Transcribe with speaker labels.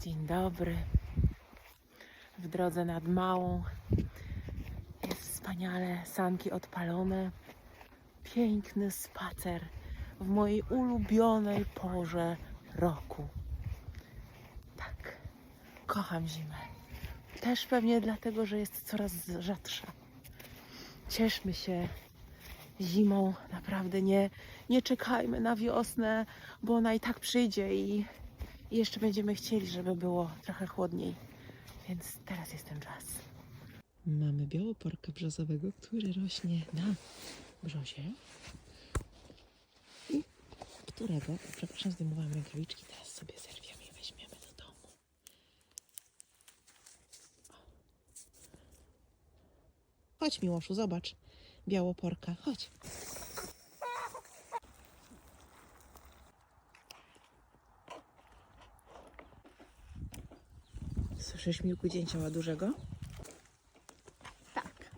Speaker 1: Dzień dobry. W drodze nad Małą. Jest wspaniale, sanki odpalone. Piękny spacer w mojej ulubionej porze roku. Tak, kocham zimę. Też pewnie dlatego, że jest coraz rzadsza. Cieszmy się zimą, naprawdę nie, nie czekajmy na wiosnę, bo ona i tak przyjdzie i i jeszcze będziemy chcieli, żeby było trochę chłodniej. Więc teraz jest ten czas. Mamy białoporka brzozowego, który rośnie na brzozie. I którego, przepraszam, zdejmowałam rękawiczki, teraz sobie zerwiemy i weźmiemy do domu. O. Chodź, Miłoszu, zobacz. Białoporka, chodź. Słyszysz, Miłku, dzień ciała dużego?
Speaker 2: Tak.